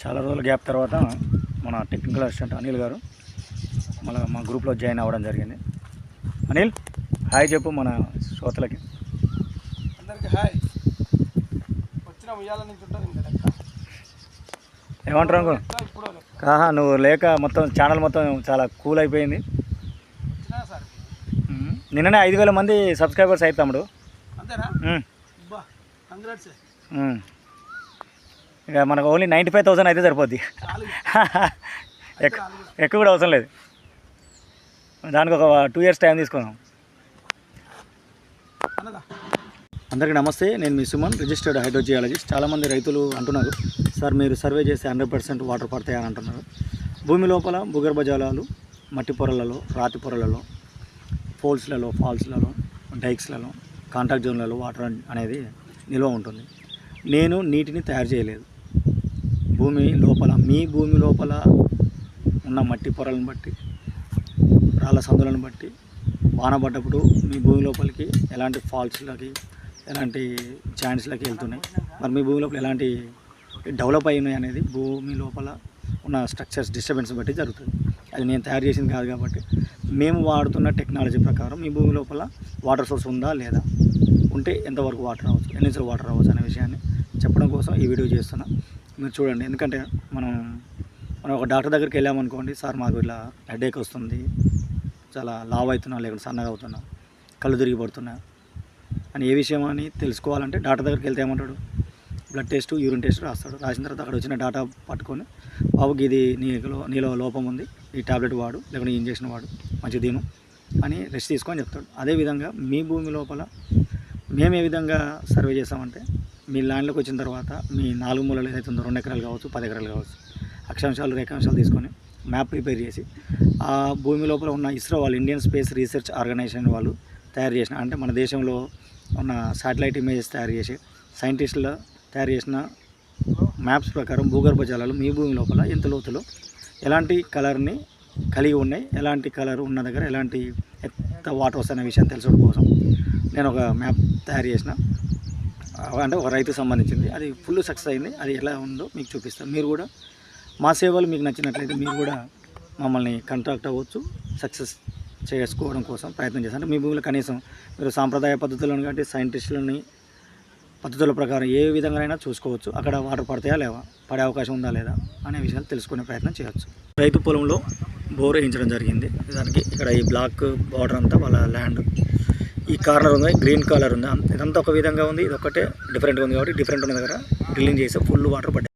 చాలా రోజుల గ్యాప్ తర్వాత మన టెక్నికల్ అసిస్టెంట్ అనిల్ గారు మళ్ళీ మా గ్రూప్లో జాయిన్ అవ్వడం జరిగింది. అనిల్ హాయ్ చెప్పు మన శ్రోతలకి. అందరికి హాయ్. వచ్చిన ఉయ్యాల నుంచి ఉంటుంది ఇంకా లెక్క. ఏమంటారు కాహా నువ్వు లేక మొత్తం ఛానల్ మొత్తం చాలా కూల్ అయిపోయింది. నిన్ననే ఐదు వేల మంది సబ్స్క్రైబర్స్ అయితే తమ్ముడు. అంతేనా? ఇక మనకు ఓన్లీ నైంటీ ఫైవ్ థౌసండ్ అయితే సరిపోద్ది. ఎక్కువ ఎక్కువ కూడా అవసరం లేదు. దానికి ఒక టూ ఇయర్స్ టైం తీసుకుందాం. అందరికీ నమస్తే నేను మీ సుమన్ రిజిస్టర్డ్ హైడ్రోజియాలజిస్ట్ చాలామంది రైతులు అంటున్నారు సార్ మీరు సర్వే చేస్తే హండ్రెడ్ పర్సెంట్ వాటర్ పడతాయని అంటున్నారు. భూమి లోపల భూగర్భ జలాలు మట్టి పొరలలో రాతి పొరలలో ఫోల్స్లలో ఫాల్స్లలో డైక్స్లలో కాంటాక్ట్ జోన్లలో వాటర్ అనేది నిల్వ ఉంటుంది. నేను నీటిని తయారు చేయలేదు. భూమి లోపల మీ భూమి లోపల ఉన్న మట్టి పొరలను బట్టి రాళ్ళ సందులను బట్టి వాన పడ్డప్పుడు మీ భూమి లోపలికి ఎలాంటి ఫాల్స్లకి ఎలాంటి జాయింట్స్లకి వెళ్తున్నాయి? మరి మీ భూమి లోపల ఎలాంటి డెవలప్ అయినాయి అనేది భూమి లోపల ఉన్న స్ట్రక్చర్స్ డిస్టర్బెన్స్ బట్టి జరుగుతుంది. అది నేను తయారు చేసింది కాదు కాబట్టి. మేము వాడుతున్న టెక్నాలజీ ప్రకారం మీ భూమి లోపల వాటర్ సోర్స్ ఉందా లేదా? ఉంటే ఎంతవరకు వాటర్ రావచ్చు? ఎన్నిసార్లు వాటర్ రావచ్చు అనే విషయాన్ని చెప్పడం కోసం ఈ వీడియో చేస్తున్నా. మీరు చూడండి. ఎందుకంటే మనం మనం ఒక డాక్టర్ దగ్గరికి వెళ్ళామనుకోండి సార్ మాకు ఇట్లా హెడేక్ వస్తుంది. చాలా లావ్ అవుతున్నా లేకుంటే సన్నగా అవుతున్నా కళ్ళు తిరిగి పడుతున్నా అని ఏ విషయం అని తెలుసుకోవాలంటే డాక్టర్ దగ్గరికి వెళ్తే ఏమంటాడు? బ్లడ్ టెస్ట్ యూరిన్ టెస్ట్ రాస్తాడు. రాసిన తర్వాత అక్కడ వచ్చిన డాటా పట్టుకొని బాబుకి ఇది నీలో నీలో లోపం ఉంది. ఈ టాబ్లెట్ వాడు లేకుంటే ఈ వాడు మంచి దీను అని రెస్ట్ తీసుకొని చెప్తాడు. అదేవిధంగా మీ భూమి లోపల మేము ఏ విధంగా సర్వే చేస్తామంటే మీ ల్యాండ్లోకి వచ్చిన తర్వాత మీ నాలుగు మూలలు ఏదైతే ఉందో రెండు ఎకరాలు కావచ్చు పది ఎకరాలు కావచ్చు అక్షాంశాలు రేఖాంశాలు తీసుకొని మ్యాప్ ప్రిపేర్ చేసి ఆ భూమి లోపల ఉన్న ఇస్రో వాళ్ళు ఇండియన్ స్పేస్ రీసెర్చ్ ఆర్గనైజేషన్ వాళ్ళు తయారు చేసిన అంటే మన దేశంలో ఉన్న శాటిలైట్ ఇమేజెస్ తయారు చేసి సైంటిస్టులు తయారు చేసిన మ్యాప్స్ ప్రకారం భూగర్భ జలాలు మీ భూమి లోపల ఎంత లోతులో ఎలాంటి కలర్ని కలిగి ఉన్నాయి ఎలాంటి కలర్ ఉన్న దగ్గర ఎలాంటి ఎంత వాటర్ వస్తున్న విషయం తెలుసుకోవడం కోసం నేను ఒక మ్యాప్ తయారు చేసిన. అంటే ఒక రైతుకు సంబంధించింది. అది ఫుల్ సక్సెస్ అయింది. అది ఎలా ఉందో మీకు చూపిస్తాను. మీరు కూడా మా సేవలు మీకు నచ్చినట్లయితే మీరు కూడా మమ్మల్ని కాంటాక్ట్ అవ్వచ్చు. సక్సెస్ చేసుకోవడం కోసం ప్రయత్నం చేస్తాను. అంటే మీ భూమిలో కనీసం మీరు సాంప్రదాయ పద్ధతులను కాబట్టి సైంటిస్టులని పద్ధతుల ప్రకారం ఏ విధంగానైనా చూసుకోవచ్చు. అక్కడ వాటర్ పడతాయా లేవా? పడే అవకాశం ఉందా లేదా? అనే విషయాలు తెలుసుకునే ప్రయత్నం చేయవచ్చు రైతు పొలంలో బోర్ వేయించడం జరిగింది. దానికి ఇక్కడ ఈ బ్లాక్ బార్డర్ అంతా వాళ్ళ ల్యాండ్ ఈ కార్నర్ ఉంది గ్రీన్ కలర్ ఉంది. ఇదంతా ఒక విధంగా ఉంది ఇది ఒకటే డిఫరెంట్గా ఉంది కాబట్టి డిఫరెంట్ ఉన్న దగ్గర డ్రిల్లింగ్ చేసి ఫుల్ వాటర్ పడ్డాయి.